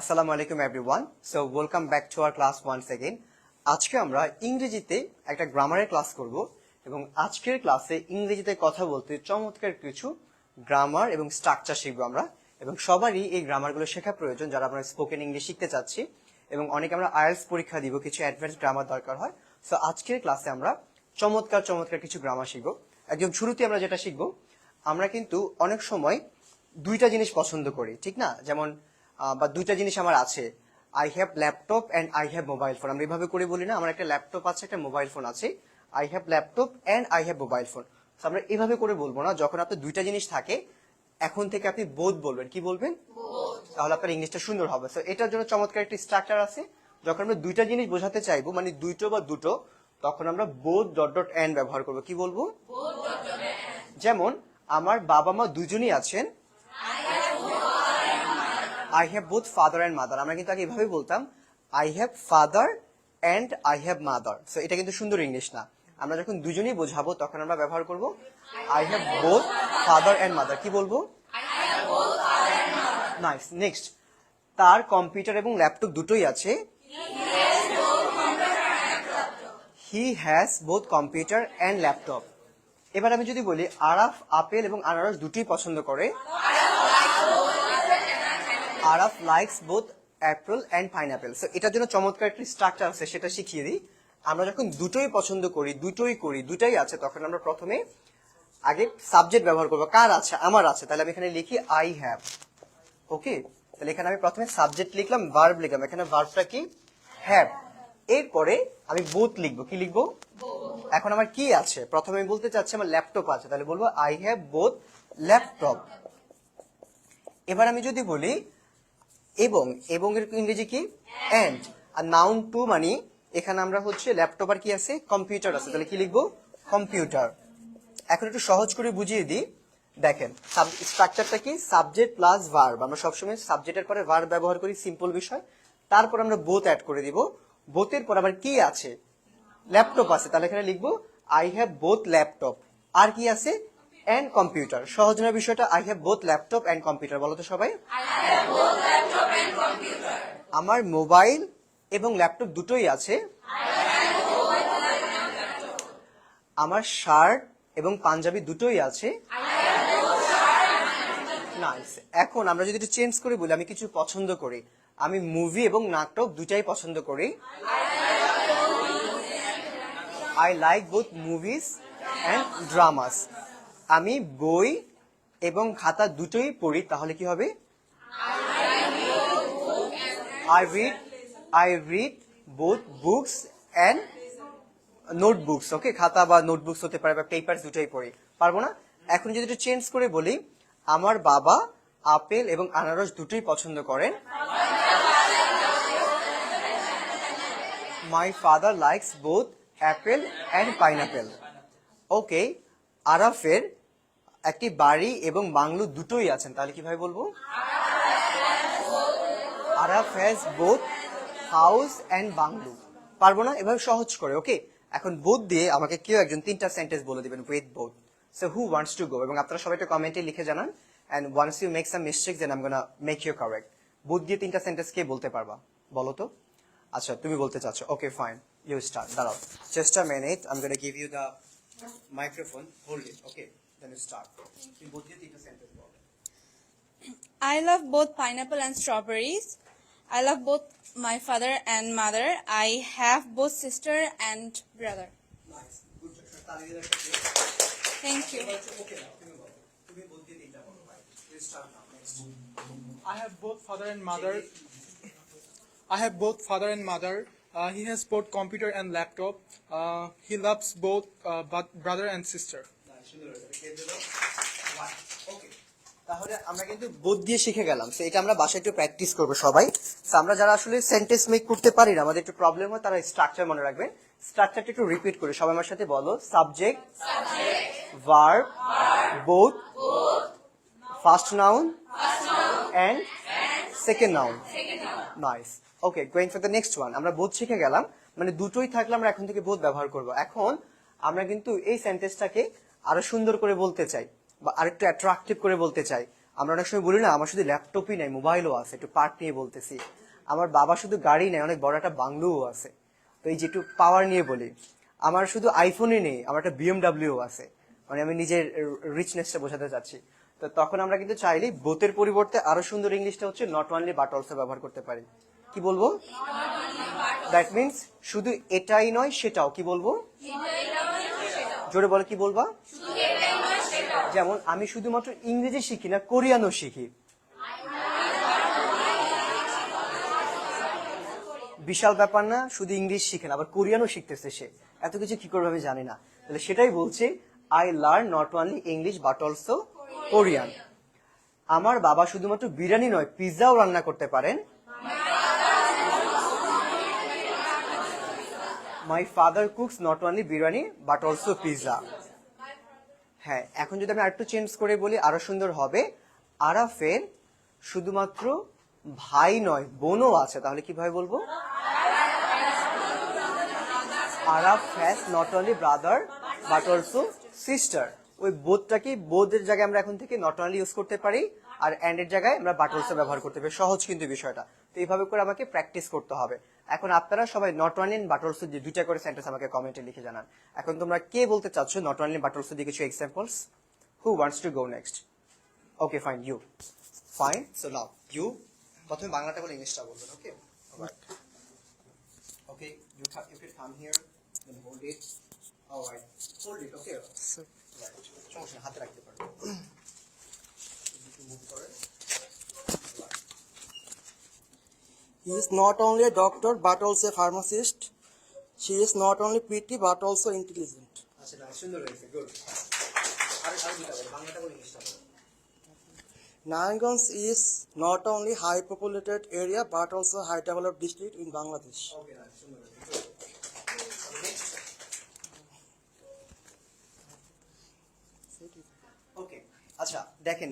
আসসালামু আলাইকুম everyone so welcome back to our class once again আজকে আমরা ইংরেজিতে একটা গ্রামারের ক্লাস করব এবং আজকের ক্লাসে ইংরেজিতে কথা বলতে চমৎকার কিছু গ্রামার এবং স্ট্রাকচার শিখব আমরা। এবং সবারই এই গ্রামারগুলো শেখা প্রয়োজন যারা আমরা স্পোকেন ইংলিশ শিখতে চাচ্ছি। এবং অনেকে আমরা আইএলস পরীক্ষা দিব, কিছু অ্যাডভান্স গ্রামার দরকার হয়। সো আজকের ক্লাসে আমরা চমৎকার চমৎকার কিছু গ্রামার শিখব। একদম শুরুতে আমরা যেটা শিখব, আমরা কিন্তু অনেক সময় দুইটা জিনিস পছন্দ করি, ঠিক না? যেমন বা দুইটা জিনিস আমার আছে। I have laptop and I have mobile phone আমরা এভাবে করে বলি না আমার একটা ল্যাপটপ আছে একটা মোবাইল ফোন আছে। I have laptop and I have mobile phone আমরা এভাবে করে বলব না যখন আপনার দুইটা জিনিস থাকে এখন থেকে আপনি বোধ বলবেন। কি বলবেন? তাহলে আপনার ইংলিশটা সুন্দর হবে। তো এটার জন্য চমৎকার একটি স্ট্রাকচার আছে। যখন আমরা দুইটা জিনিস বোঝাতে চাইব মানে দুইটো বা দুটো তখন আমরা বোধ ডট ডট অ্যান্ড ব্যবহার করব। কি বলব? যেমন আমার বাবা মা দুজনই আছেন I have both father and mother আমরা কিন্তু আগে এভাবে বলতাম I have father and I have mother so এটা কিন্তু সুন্দর ইংলিশ না। আমরা যখন দুজনেই বোঝাবো তখন আমরা ব্যবহার করব I have both father and mother কি বলব? নাইস নেক্সট তার কম্পিউটার এবং ল্যাপটপ দুটোই আছে। He has both computer and laptop এবার আমি যদি বলি আরাফ আপেল এবং আনারস দুটোই পছন্দ করে। Araf likes both apple and pineapple so এটার জন্য চমৎকার একটি স্ট্রাকচার আছে, সেটা শিখিয়ে দিই। আমরা যখন দুটোই পছন্দ করি, দুটোই করি, দুটাই আছে, তখন আমরা প্রথমে আগে সাবজেক্ট ব্যবহার করব। কার আছে? আমার আছে। তাহলে আমি এখানে লিখি আই হ্যাভ ওকে তাহলে এখানে আমি প্রথমে সাবজেক্ট লিখলাম ভার্ব লিখলাম। এখানে ভার্বটা কি? হ্যাভ এরপরে আমি বোথ লিখব। কি লিখব? এখন আমার কি আছে? প্রথমে আমি বলতে চাচ্ছি আমার ল্যাপটপ আছে। তাহলে বলব আই হ্যাভ বোথ ল্যাপটপ এবার আমি যদি বলি এবং এবং এর ইংরেজি কি? অ্যান্ড আর নাউন টু মানে এখানে আমরা হচ্ছে ল্যাপটপ আর কি আছে? কম্পিউটার আছে। তাহলে কি লিখব? কম্পিউটার এখন একটু সহজ করে বুঝিয়ে দিই। দেখেন স্ট্রাকচারটা কি? সাবজেক্ট প্লাস ভার্ব আমরা সবসময় সাবজেক্টের পরে ভার্ব ব্যবহার করি সিম্পল বিষয়। তারপর আমরা বোথ অ্যাড করে দিব। বোথের পর আবার কি আছে? ল্যাপটপ আছে। তাহলে এখানে লিখব আই হ্যাভ বোথ ল্যাপটপ আর কি আছে? অ্যান্ড কম্পিউটার সহজ না বিষয়টা I have both laptop and computer বলো তো সবাই। আমার মোবাইল এবং ল্যাপটপ দুটোই আছে। আমার শার্ট এবং পাঞ্জাবি দুটোই আছে। নাইস এখন আমরা যদি একটু চেঞ্জ করি বলি আমি কিছু পছন্দ করি। আমি মুভি এবং নাটক দুটাই পছন্দ করি। I like both movies and dramas আমি বই এবং খাতা দুটোই পড়ি, তাহলে কি হবে? I read I read both books and notebooks okay খাতা বা নোটবুকস হতে পারে বা পেপার দুটোই পড়ি। পারব না? এখন যদি একটু চেঞ্জ করে বলি, আমার বাবা আপেল এবং আনারস দুটোই পছন্দ করেন। My father likes both apple and pineapple okay আরাফের একটি বাড়ি এবং বাংলো দুটোই আছেন। তাহলে কীভাবে বলব? হাউস অ্যান্ড বাংলো পারব না? এভাবে সহজ করে ওকে এখন বোধ দিয়ে আমাকে কেউ একজন তিনটা সেন্টেন্স বলে দিবেন with both so who wants to go এবং আপনারা সবাই একটা কমেন্টে লিখে জানান। And once you make some mistake then um make you correct both দিয়ে তিনটা সেন্টেন্স কে বলতে পারবা? বলো তো। আচ্ছা তুমি বলতে চাচ্ছ। ওকে ফাইন ইউ স্টার্ট দাঁড়াও। A minute I am gonna give you the microphone hold it okay Then start. I love both pineapple and strawberries. I love both my father and mother. I have both sister and brother. Nice. Good. Thank you. I have both father and mother. I have both father and mother. Uh, he has both computer and laptop. Uh, he loves both uh, brother and sister. তাহলে আমরা কিন্তু বোধ দিয়ে শিখে গেলাম। So এটা আমরা বাসায় একটু প্র্যাকটিস করব সবাই। আমরা যারা আসলে সেন্টেন্স মেক করতে পারি না, আমাদের একটু প্রবলেম হয়, তারা স্ট্রাকচার মনে রাখবেন। স্ট্রাকচারটা একটু রিপিট করে, সবাই আমার সাথে বলো। Subject verb both first noun and second noun nice okay going for the next one আমরা বোধ শিখে গেলাম। মানে দুটোই থাকলে আমরা এখন থেকে বোধ ব্যবহার করব। এখন আমরা কিন্তু এই সেন্টেন্সটাকে আরও সুন্দর করে বলতে চাই, বা আরেকটু অ্যাট্রাকটিভ করে বলতে চাই। আমরা অনেক সময় বলি না, আমার শুধু ল্যাপটপই নাই মোবাইলও আছে, একটু পার্ট নিয়ে বলতেছি। আমার বাবা শুধু গাড়ি নেই অনেক বড় একটা বাংলোও আছে। তো এই যে একটু পাওয়ার নিয়ে বলি, আমার শুধু আইফোনই নেই, আমার একটা বিএমডাব্লিউ আছে। মানে আমি নিজের রিচনেসটা বোঝাতে চাচ্ছি। তো তখন আমরা কিন্তু চাইলেই বোতের পরিবর্তে আরও সুন্দর ইংলিশটা হচ্ছে নট অনলি বাট অলসো ব্যবহার করতে পারি। কি বলব? দ্যাট মিনস শুধু এটাই নয়, সেটাও কি বলব? জোরে বলে কি বলবা? যেমন আমি শুধুমাত্র ইংরেজি শিখি না কোরিয়ানও শিখি। বিশাল ব্যাপার না শুধু ইংলিশ শিখে না আবার কোরিয়ানও শিখতেছে সে। এত কিছু কি করবে আমি জানি না। তাহলে সেটাই বলছে I learn not only English but also Korean আমার বাবা শুধুমাত্র বিরিয়ানি নয় পিৎজাও রান্না করতে পারেন। My father cooks not only biryani but also pizza হ্যাঁ এখন যদি আমি আরেকটু চেঞ্জ করে বলি, আরও সুন্দর হবে। আরাফের শুধুমাত্র ভাই নয়, বোনও আছে। তাহলে কীভাবে বলব? Araf has not only brother but also sister ওই বোধটাকে বোধের জায়গায় আমরা এখন থেকে নট অনলি ইউজ করতে পারি, আর অ্যান্ড এর জায়গায় আমরা বাট অলসো ব্যবহার করতে পারি। সহজ কিন্তু বিষয়টা। তো এইভাবে করে আমাকে প্র্যাকটিস করতে হবে। এখন আপনারা সবাই নট অনলি বাট অলসো দিয়ে দুইটা করে সেন্টেন্স আমাকে কমেন্টে লিখে জানান এখন তোমরা কে বলতে চাচ্ছ নট অনলি বাট অলসো দিয়ে কিছু examples who wants to go next okay fine you fine so now you প্রথমে বাংলাটা বলে ইংলিশটা বলবেন okay okay you can you can come here and hold it. All right, hold it. Okay. Right. সমস্যা হাতে রাখতে পারবে একটু move করে। He is not only a doctor but also a pharmacist. She is not only pretty but also intelligent. আচ্ছা Naranganj is not only high populated area but also high developed district in Bangladesh. Okay, আচ্ছা দেখেন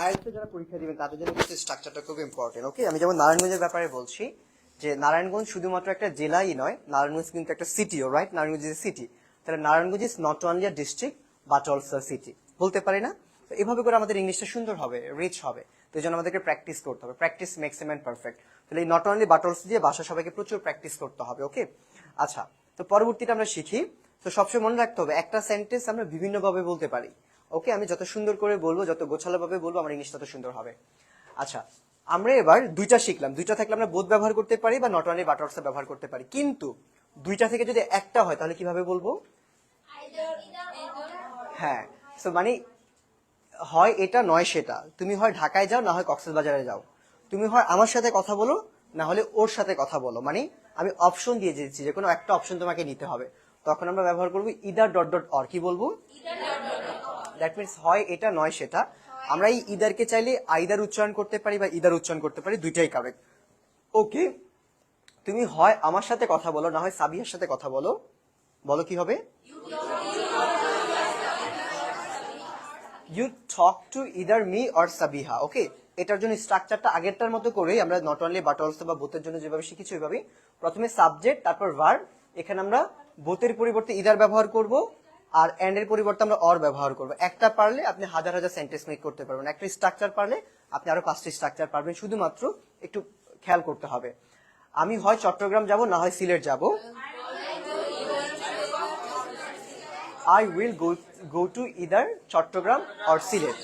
IELTS যারা পরীক্ষা দিবেন, তাদের জন্য কিন্তু স্ট্রাকচারটা খুব ইম্পর্টেন্ট ওকে আমি যেমন নারায়ণগঞ্জের ব্যাপারে বলছি যে নারায়ণগঞ্জ শুধুমাত্র একটা জেলাই নয়, নারায়ণগঞ্জ কিন্তু একটা সিটিও রাইট নারায়ণগঞ্জ ইজ সিটি তাহলে Narayanganj is not only a district but also city বলতে পারি না? তো এভাবে করে আমাদের ইংলিশটা সুন্দর হবে রিচ হবে। তো এই জন্য আমাদেরকে প্র্যাকটিস করতে হবে। Practice makes a man perfect তাহলে এই নট অনলি বাট অলসো দিয়ে বাসা সবাইকে প্রচুর প্র্যাকটিস করতে হবে ওকে আচ্ছা তো পরবর্তীটা আমরা শিখি। তো সবসময় মনে রাখতে হবে, একটা সেন্টেন্স আমরা বিভিন্নভাবে বলতে পারি। ওকে, আমি যত সুন্দর করে বলব, যত গোছালো ভাবে বলব, আমার ইংলিশ তত সুন্দর হবে। আচ্ছা আমরা এবার দুইটা শিখলাম। দুইটা থাকলে আমরা বোধ ব্যবহার করতে পারি বা নট অনলি বাটার্স ব্যবহার করতে পারি। কিন্তু দুইটা থেকে যদি একটা হয়, তাহলে কীভাবে বলব? হ্যাঁ তো মানে হয় এটা, নয় সেটা। তুমি হয় ঢাকায় যাও, না হয় কক্সবাজারে যাও। তুমি হয় আমার সাথে কথা বলো, না হলে ওর সাথে কথা বলো। মানে আমি অপশন দিয়ে দিচ্ছি যে কোনো একটা অপশন তোমাকে নিতে হবে। তখন আমরা ব্যবহার করব ইদার ডট ডট অর কি বলব? দ্যাট মিনস হয় এটা নয় সেটা। আমরা এই ইদারকে চাইলে আইদার উচ্চারণ করতে পারি বা ইদার উচ্চারণ করতে পারি দুইটাই কারেক্ট ওকে তুমি হয় আমার সাথে কথা বলো না হয় সাবিহার সাথে কথা বলো। বলো কি হবে? You talk to either me or Sabiha okay এটার জন্য স্ট্রাকচারটা আগেরটার মতো করেই আমরা নট অনলি বাট অলসো বা বোতের জন্য যেভাবে শিখেছি ওইভাবে প্রথমে সাবজেক্ট তারপর ভার্ব এখানে আমরা বোতের পরিবর্তে ইদার ব্যবহার করব। আর এন্ড এর পরিবর্তে আমরা অর ব্যবহার করব। একটা পারলে আপনি হাজার হাজার সেন্টেন্স মেক করতে পারবেন। একটা স্ট্রাকচার পারলে আপনি আরও পাঁচটি স্ট্রাকচার পারবেন। শুধুমাত্র একটু খেয়াল করতে হবে। আমি হয় চট্টগ্রাম যাব, না হয় সিলেট যাব। I will go go to either Chittagong or Sylhet.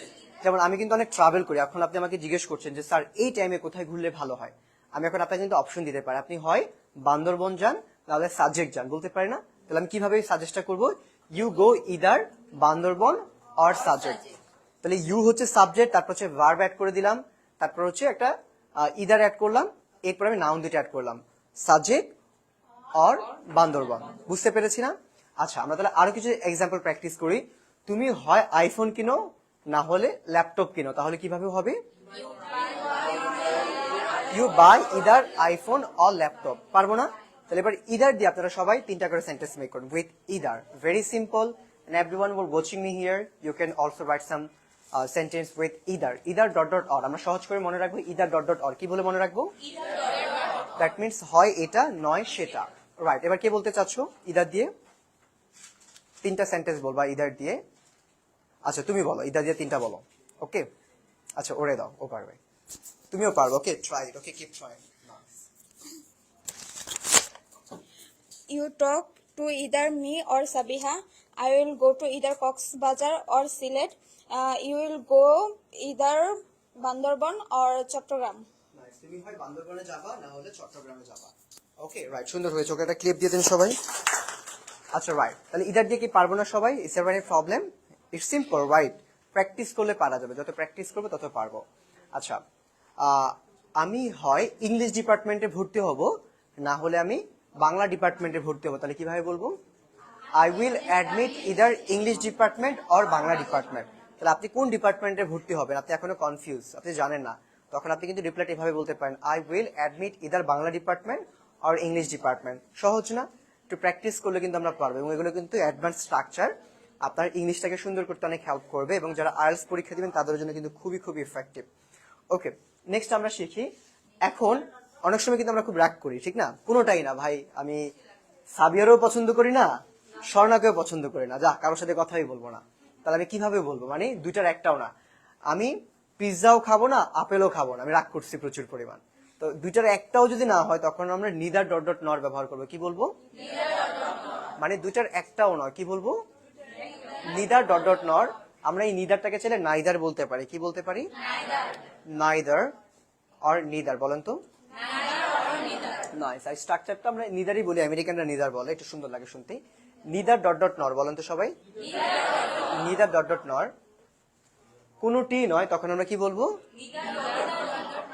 যেমন আমি কিন্তু অনেক ট্রাভেল করি। এখন আপনি আমাকে জিজ্ঞেস করছেন যে, স্যার, এই টাইমে কোথায় ঘুরলে ভালো হয়? আমি এখন আপনাকে কিন্তু অপশন দিতে পারি। আপনি হয় বান্দরবন যান নাহলে সাজেক যান। বলতে পারি না? তাহলে আমি কীভাবে সাজেস্টটা করব? You go either Bandarban or Sajek তাহলে ইউ হচ্ছে সাবজেক্ট তারপর হচ্ছে ভার্ব অ্যাড করে দিলাম, তারপর হচ্ছে একটা ইদার অ্যাড করলাম, এরপর আমি নাউন দুটো অ্যাড করলাম সাজেক্ট অর বান্দরবন বুঝতে পেরেছি না? আচ্ছা আমরা তাহলে আরও কিছু এক্সাম্পল প্র্যাকটিস করি। তুমি হয় আইফোন কিনো, না হলে ল্যাপটপ কিনো, তাহলে কীভাবে হবে? You buy either iPhone or laptop পারব না? তাহলে এবার ইদার দিয়ে আপনারা সবাই তিনটা করে সেন্টেন্স মেক করুন। With either very simple and everyone who are watching me here you can also write some uh, sentence with either. Either dot dot আমরা সহজ করে মনে রাখব either dot dot or. কি বলে মনে রাখব? দ্যাট মিন্স হয় এটা নয় সেটা। রাইট এবার কে বলতে চাচ্ছো? ইদার দিয়ে। তিনটা সেন্টেন্স বলবা ইদার দিয়ে। আচ্ছা তুমি বলো ইদার দিয়ে তিনটা বলো। ওকে আচ্ছা ওরে দাও ও পারবে। তুমিও পারবে। Okay try okay keep try You talk to either me or Sabiha. I will go to either Cox's Bazar or Silet. Uh, you will go either Bandarban or Chattogram. তুমি হয় বান্দরবনে যাবা না হলে চট্টগ্রামে যাবা। ওকে রাইট সুন্দর হয়েছে। ওকে একটা ক্লিপ দিয়ে দিন সবাই। আচ্ছা রাইট তাহলে ইদার দিয়ে কি পারব না সবাই? Is ever problem it's simple right practice করলে পারা যাবে। যত প্র্যাকটিস করবে তত পারব। আচ্ছা আমি হয় ইংলিশ ডিপার্টমেন্টে ভর্তি হব। না হলে আমি বাংলা ডিপার্টমেন্টে ভর্তি হব। তাহলে কীভাবে বলব? I will admit either English department or Bangla department তাহলে আপনি কোন ডিপার্টমেন্টে ভর্তি হবেন? আপনি এখনও কনফিউজ আপনি জানেন না। তখন আপনি কিন্তু রিপ্লাইট এভাবে বলতে পারেন I will admit either Bangla department or English department সহজ না? একটু প্র্যাকটিস করলে কিন্তু আমরা পারব এবং এগুলো কিন্তু অ্যাডভান্স স্ট্রাকচার আপনার ইংলিশটাকে সুন্দর করতে অনেক হেল্প করবে এবং যারা আইএলস পরীক্ষা দিবেন তাদের জন্য কিন্তু খুবই খুবই ইফেক্টিভ ওকে নেক্সট আমরা শিখি। এখন অনেক সময় কিন্তু আমরা খুব রাগ করি, ঠিক না? কোনোটাই না, ভাই, আমি সাবিয়ারও পছন্দ করি না স্বর্ণাকেও পছন্দ করি না। যা, কারোর সাথে কথাই বলব না। তাহলে আমি কীভাবে বলব? মানে দুইটার একটাও না। আমি পিৎজাও খাব না, আপেলও খাব না। আমি রাগ করছি প্রচুর পরিমাণ। তো দুইটার একটাও যদি না হয়, তখন আমরা নিদার ডট ডট নর ব্যবহার করব। কি বলব? মানে দুইটার একটাও নয়। কি বলব? নিদার ডট ডট নর। আমরা এই নিদারটাকে চাইলে নাইদার বলতে পারি। কি বলতে পারি? নাইদার। অর নিদার, বলেন তো। স্ট্রাকচারটা নিদারই বলি, আমেরিকানরা নিদার বলে, একটু সুন্দর লাগে শুনতে নিদার ডট ডট নর, বলেন তো সবাই। নিদার ডট ডট নর। কোনোটি নয়, তখন আমরা কি বলব?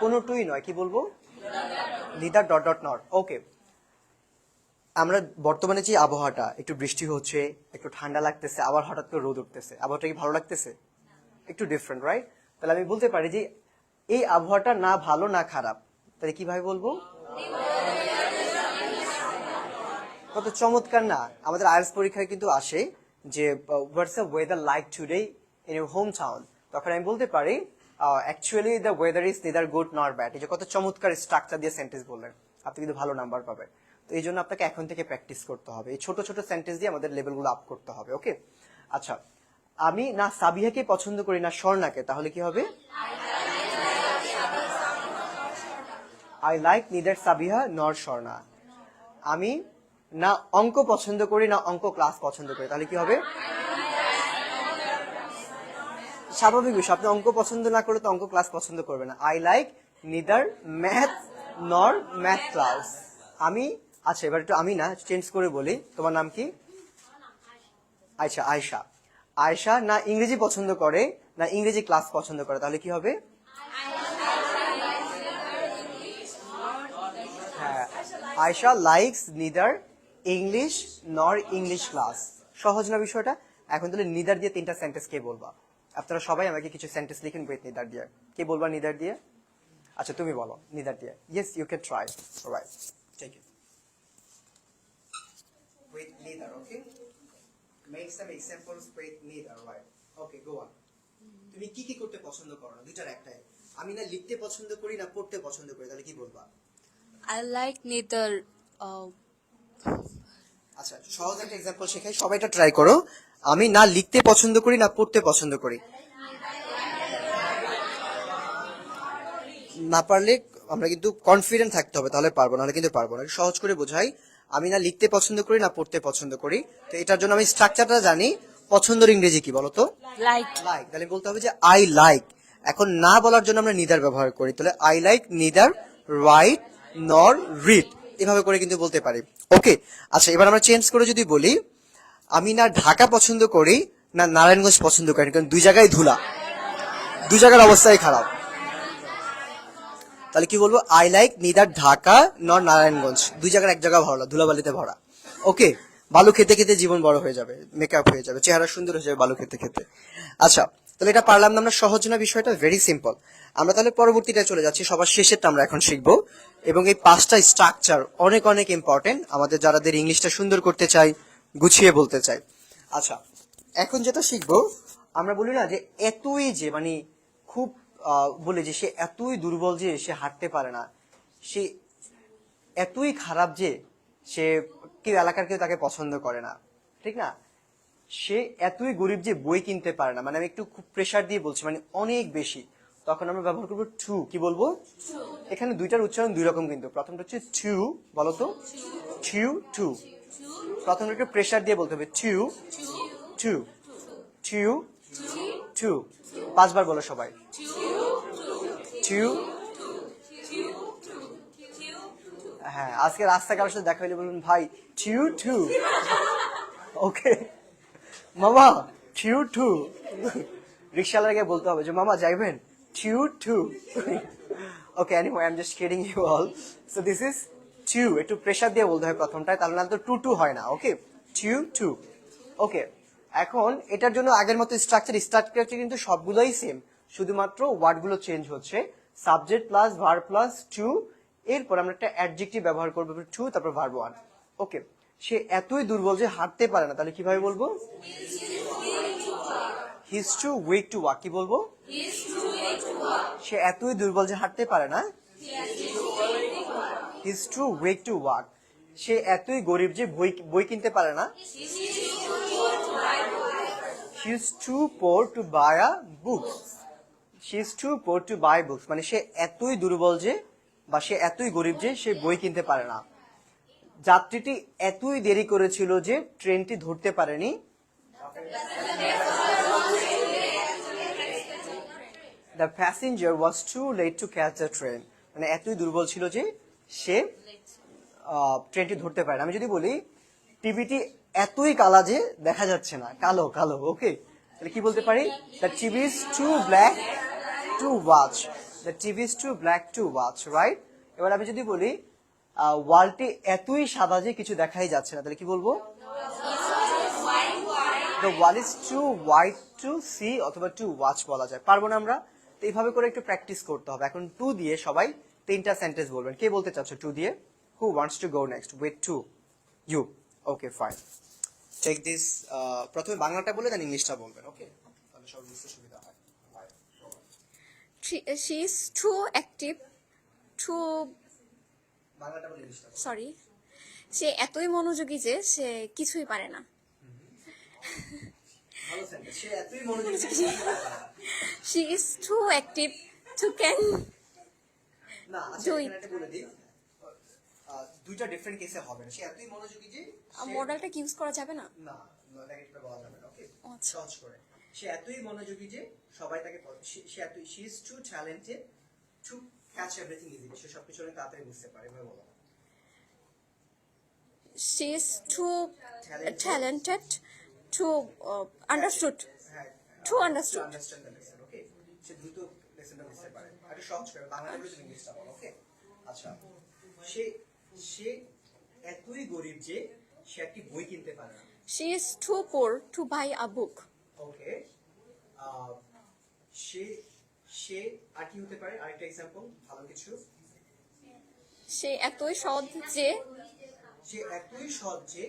কোনোটুই নয়, কি বলব? নিদার ডট ডট নর। ওকে আমরা বর্তমানে যে আবহাওয়াটা, একটু বৃষ্টি হচ্ছে, একটু ঠান্ডা লাগতেছে, আবার হঠাৎ করে রোদ উঠতেছে। আবহাওয়াটা কি ভালো লাগতেছে? একটু ডিফারেন্ট রাইট তাহলে আমি বলতে পারি যে, এই আবহাওয়াটা না ভালো, না খারাপ। তাহলে কীভাবে বলব? কত চমৎকার না? আমাদের আইএলস পরীক্ষায় কিন্তু আসে যে what's the weather like today in your home town তখন আমি বলতে পারি actually the weather is neither good nor bad এই যে কত চমৎকার স্ট্রাকচার দিয়ে সেন্টেন্স বললেন। আপনি কিন্তু ভালো নাম্বার পাবেন। তো এই জন্য আপনাকে এখন থেকে প্র্যাকটিস করতে হবে। এই ছোট ছোট সেন্টেন্স দিয়ে আমাদের লেভেলগুলো আপ করতে হবে ওকে আচ্ছা আমি না সাবিহাকে পছন্দ করি না স্বর্ণাকে, তাহলে কি হবে? I like neither Sabiha nor Swarna আমি না অঙ্ক পছন্দ করি, না অঙ্ক ক্লাস পছন্দ করি। তাহলে কি হবে? স্বাভাবিক বিষয়, আপনি অঙ্ক পছন্দ না করলে তো অঙ্ক ক্লাস পছন্দ করবে না। I like neither math nor math class আমি আচ্ছা এবার একটু আমি না চেঞ্জ করে বলি। তোমার নাম কি? আচ্ছা আয়শা। আয়শা না ইংরেজি পছন্দ করে, না ইংরেজি ক্লাস পছন্দ করে। তাহলে কি হবে হ্যাঁ Ayesha likes neither English nor English class সহজ না বিষয়টা? এখন তাহলে নিদার দিয়ে তিনটা সেন্টেন্স কে বলবা? আপনারা সবাই আমাকে কিছু সেন্টেন্স লিখেন উইথ নিদার দিয়ে। কে বলবা নিদার দিয়ে? আচ্ছা তুমি বলো নিদার দিয়ে। Yes you can try right take it with neither, okay? Make some examples with neither, right? Okay, go on. তুমি কি কি করতে পছন্দ করো না? দুইটার একটাই। আমি না লিখতে পছন্দ করি না পড়তে পছন্দ করি তাহলে কি বলবা? I like neither uh, আচ্ছা সহজ একটা এক্সাম্পল শেখাই। সবাই এটা ট্রাই করো। আমি না লিখতে পছন্দ করি না পড়তে পছন্দ করি। না পারলে আমরা কিন্তু কনফিডেন্ট থাকতে হবে তাহলে পারব নাহলে কিন্তু পারব না। সহজ করে বোঝাই। আমি না লিখতে পছন্দ করি না পড়তে পছন্দ করি। তো এটার জন্য আমি স্ট্রাকচারটা জানি। পছন্দের ইংরেজি কি বলতো? Like. লাইক তাহলে বলতে হবে যে আই লাইক এখন না বলার জন্য আমরা নিদার ব্যবহার করি। তাহলে I like neither write nor read এভাবে করে কিন্তু বলতে পারি। ওকে আচ্ছা এবার আমরা চেঞ্জ করে যদি বলি, আমি না ঢাকা পছন্দ করি, না নারায়ণগঞ্জ পছন্দ করি, কারণ দুই জায়গায় ধুলা। দুই জায়গার অবস্থাই খারাপ। তাহলে কি বলব? আই লাইক নিদার ঢাকা নর নারায়ণগঞ্জ। দুই জায়গার এক জায়গা ভরা, ধুলাবালিতে ভরা। ওকে বালু খেতে খেতে জীবন বড় হয়ে যাবে মেকআপ হয়ে যাবে, চেহারা সুন্দর হয়ে যাবে বালু খেতে খেতে। আচ্ছা তাহলে এটা পারলাম না, আমরা সহজ না, বিষয়টা ভেরি সিম্পল আমরা তাহলে পরবর্তীটা চলে যাচ্ছি, সবার শেষেরটা আমরা এখন শিখব। এবং এই পাঁচটা স্ট্রাকচার অনেক অনেক ইম্পর্টেন্ট আমাদের যারাদের ইংলিশটা সুন্দর করতে চাই, গুছিয়ে বলতে চাই। আচ্ছা এখন যেটা শিখব, আমরা বলি না যে এতই যে মানে খুব বলে যে সে এতই দুর্বল যে সে হাঁটতে পারে না, সে এতই খারাপ যে সে কেউ এলাকার কেউ তাকে পছন্দ করে না, ঠিক না? সে এতই গরিব যে বই কিনতে পারে না। মানে আমি একটু খুব প্রেশার দিয়ে বলছি মানে অনেক বেশি। তখন আমরা ব্যবহার করব টু কি বলব? এখানে দুইটার উচ্চারণ দুই রকম কিন্তু। প্রথমটা হচ্ছে টু বলো তো? টু টু প্রথমটা একটু প্রেশার দিয়ে বলতে হবে টু টু টু টু পাঁচবার বলো সবাই। টু হ্যাঁ আজকে রাস্তায় কারোর সাথে দেখা হইলে বলুন ভাই টু টু ওকে মামা টু টু। রিক্সাওয়ালাকে বলতে হবে যে, মামা, যাইবেন? টু two. Okay anyway I am just kidding you all so this is too একটু প্রেশার দিয়ে বলতে হয় প্রথমটায়, তাহলে না তো টু টু হয় না ওকে টু টু। ওকে এখন এটার জন্য আগের মতো স্ট্রাকচার স্ট্রাকচার কিন্তু সবগুলোই সেম শুধুমাত্র ওয়ার্ডগুলো চেঞ্জ হচ্ছে। Subject plus verb plus too এরপর আমরা একটা অ্যাডজেক্টিভ ব্যবহার করব টু তারপর ভার্ব ওয়ান ওকে সে এতই দুর্বল যে হাঁটতে পারে না। তাহলে কীভাবে বলব? He's too weak to walk কি বলব? সে এতই দুর্বল যে হাঁটতে পারে না। He's too weak to walk সে এতই গরিব যে বই বই কিনতে পারে না। He is too poor to buy a book he is too poor to buy books মানে সে এতই দুর্বল যে বা সে এতই গরিব যে সে বই কিনতে পারে না। যাত্রীটি এতই দেরি করেছিল যে ট্রেনটি ধরতে পারেনি। The passenger was too late to catch the train মানে এতই দুর্বল ছিল যে সে ট্রেনটি ধরতে পারে আমি যদি বলি, টিভিটি এতই কালা যে দেখা যাচ্ছে না। কালো কালো ওকে তাহলে কি বলতে পারি? The TV is too black to watch the TV is too black to watch right এবার আমি যদি বলি ওয়ালটি এতই সাদা যে কিছু দেখাই যাচ্ছে না। তাহলে কি বলব? Wall is too white to see অথবা টু ওয়াচ বলা যায়। পারব না আমরা? তো এইভাবে করে একটু প্র্যাকটিস করতে হবে। এখন টু দিয়ে সবাই তিনটা সেন্টেন্স বলবেন। কে বলতে চাচ্ছ টু দিয়ে? Who wants to go next with too you okay fine take this প্রথমে বাংলাটা বলে দেন ইংলিশটা বলবেন। ওকে তাহলে সব বুঝতে সুবিধা হয়। She, she is too active to বাংলাটা বলে ইংলিশটা সরি সে এতই মনোযোগী যে সে কিছুই পারে না। আচ্ছা দুইটা ডিফারেন্ট কেসে হবে না। সে এতই মনোযোগী যে মডেলটা ইউজ করা যাবে না? না নেগেটিভটা বলা যাবে না ওকে আচ্ছা। সহজ করে। সে এতই মনোযোগী যে সবাই তাকে সে- সে এতই she is too talented to catch everything easily সে সবকিছু অনেক তাড়াতাড়ি বুঝতে পারে এভাবে বলো। She is too Talented. Talented to understood হ্যাঁ To understood. সে দ্রুত লেসনটা বুঝতে পারে। আর সহজ করে বাংলা বলে তুমি ইংলিশটা বলো ওকে আচ্ছা সে সে এতই গরিব যে সে একটি বই কিনতে পারে না। She is too poor to buy a book okay সে সে আর কি হতে পারে? আরেকটা এক্সাম্পল ভালো কিছু। সে এতই সৎ যে সে এতই সৎ যে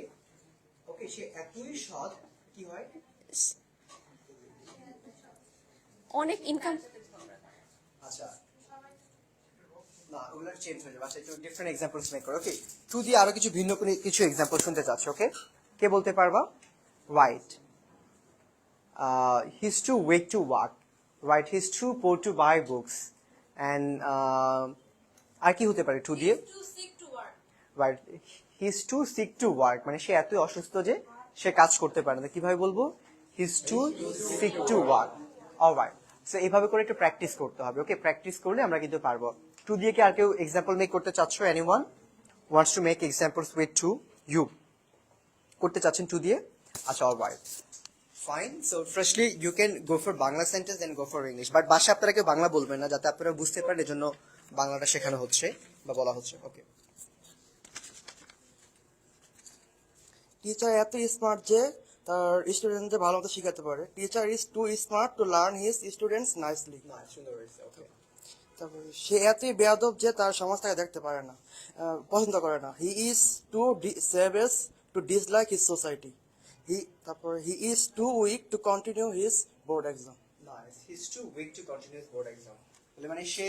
ওকে সে এতই সৎ কি হয়? অনেক ইনকাম আচ্ছা। না ওগুলো চেঞ্জ হয়ে যাবে। আচ্ছা একটু ডিফারেন্ট এক্সাম্পলস মেক করো। ওকে টু দিয়ে আরও কিছু ভিন্ন কোনো কিছু এক্সাম্পল শুনতে চাচ্ছ ওকে কে বলতে পারবা? Right he's too weak to walk right he's too poor to buy books and আর কি হতে পারে টু দিয়ে? Right he's too sick to work মানে সে এতই অসুস্থ যে সে কাজ করতে পারে না। কীভাবে বলব? He's too sick to work alright so এইভাবে করে একটু প্র্যাকটিস করতে হবে। ওকে প্র্যাকটিস করলে আমরা কিন্তু পারব। টু দিয়ে কি আর কেউ এক্সাম্পল মেক করতে চাচ্ছ? Anyone wants to make examples with too you করতে চাচ্ছেন টু দিয়ে? আচ্ছা alright fine so firstly you can go for Bangla sentence then go for English but বাসা আপনারা কেউ বাংলা বলবেন না যাতে আপনারা বুঝতে পারেন এজন্য বাংলাটা শেখানো হচ্ছে বা বলা হচ্ছে। ওকে টিচার এত স্মার্ট যে তার স্টুডেন্টদের ভালো মতো শেখাতে পারে। Teacher is too smart to learn his students nicely তারপরে সে এতই বেয়াদব যে তার সমাজ তাকে দেখতে পারে না পছন্দ করে না। He is too saves to dislike his society he তারপরে he is too weak to continue his board exam Nice. He's too weak to continue his board exam. তাহলে মানে সে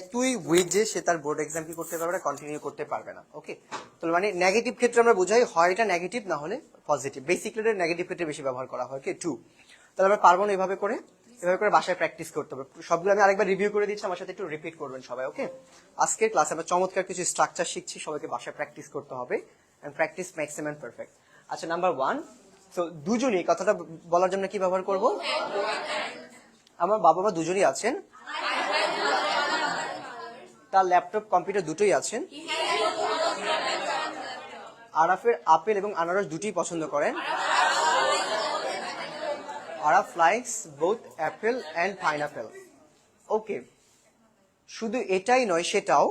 এতই উইক যে সে তার বোর্ড এক্সাম কি করতে পারবে না কন্টিনিউ করতে পারবে না। ওকে তো মানে নেগেটিভ ক্ষেত্রে আমরা বুঝাই, হয় এটা নেগেটিভ না হলে পজিটিভ বেসিক্যালি নেগেটিভ ক্ষেত্রে বেশি ব্যবহার করা হয় কি টু তাহলে আমরা পারব না এভাবে করে। এভাবে করে বাসায় প্র্যাকটিস করতে হবে। সবগুলো আমি আরেকবার রিভিউ করে দিচ্ছি, আমার সাথে একটু রিপিট করবেন সবাই ওকে আজকের ক্লাসে আমরা চমৎকার কিছু স্ট্রাকচার শিখছি, সবাইকে বাসায় প্র্যাকটিস করতে হবে। এন্ড প্র্যাকটিস ম্যাক্সিমাম পারফেক্ট আচ্ছা নাম্বার ওয়ান তো দুজনই, কথাটা বলার জন্য কি ব্যবহার করব? আমার বাবা মা দুজনই আছেন। তার ল্যাপটপ, কম্পিউটার দুটোই আছেন। আরাফের আপেল এবং আনারস দুটোই পছন্দ করেন। Araf likes both apple and pineapple okay শুধু এটাই নয়, সেটাও।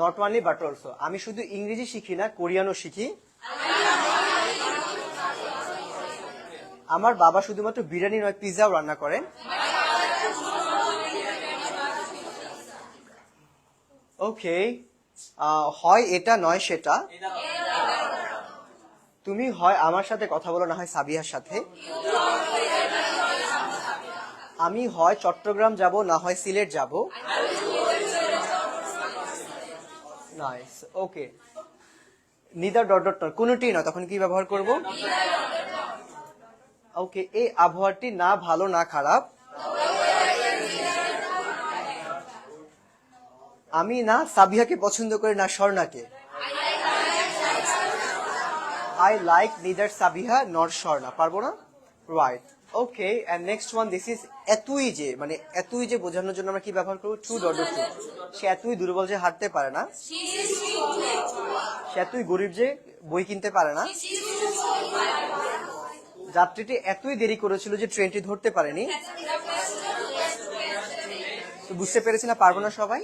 নট অনলি বাট অলসো আমি শুধু ইংরেজি শিখি না, কোরিয়ানও শিখি। আমার বাবা শুধুমাত্র বিরিয়ানি নয় পিৎজাও রান্না করেন। ওকে হয় এটা, নয় সেটা। তুমি হয় আমার সাথে কথা বলো, না হয় সাবিহার সাথে। আমি হয় চট্টগ্রাম যাব, না হয় সিলেট যাব। Nice okay neither dot dot কোনোটি না তখন কি ব্যবহার করব? ওকে, এই আবহাওয়াটি না ভালো, না খারাপ। আমি না সাবিহাকে পছন্দ করি, না স্বর্ণাকে। I like neither Sabiha nor Swarna. পারব না? Right okay and next one this is এতই যে মানে এতই যে বোঝানোর জন্য আমরা কি ব্যবহার করব? ট্রু ডট ট্রু সে এতই দুর্বল যে হাঁটতে পারে না। সে এতই গরিব যে বই কিনতে পারে না। যাত্রীটি এতই দেরি করেছিল যে ট্রেনটি ধরতে পারেনি। বুঝতে পেরেছি না পারব না সবাই?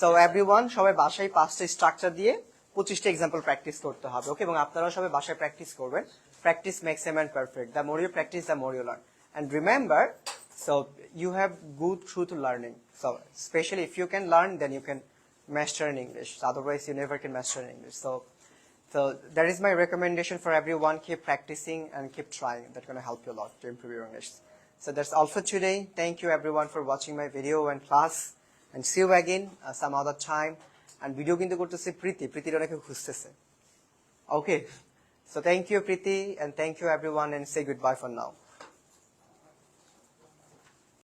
সো এভরিওয়ান সবাই বাসায় পাঁচটা স্ট্রাকচার দিয়ে পঁচিশটা এক্সাম্পল প্র্যাকটিস করতে হবে ওকে এবং আপনারাও সবাই বাসায় প্র্যাকটিস করবেন। Practice makes em and perfect the more you practice the more you learn and remember so you have good through to learning so specially if you can learn then you can master in English. Otherwise, you never can master in English. so that is my recommendation for everyone. Keep practicing and keep trying. That's going to help you a lot to improve your English. So that's all for today. Thank you everyone for watching my video and class. And see you again uh, some other time. And video কিন্তু করতেছে প্রীতি প্রীতির অনেকে খুঁজতেছে Okay. So thank you, Preeti, and thank you everyone, and say goodbye for now.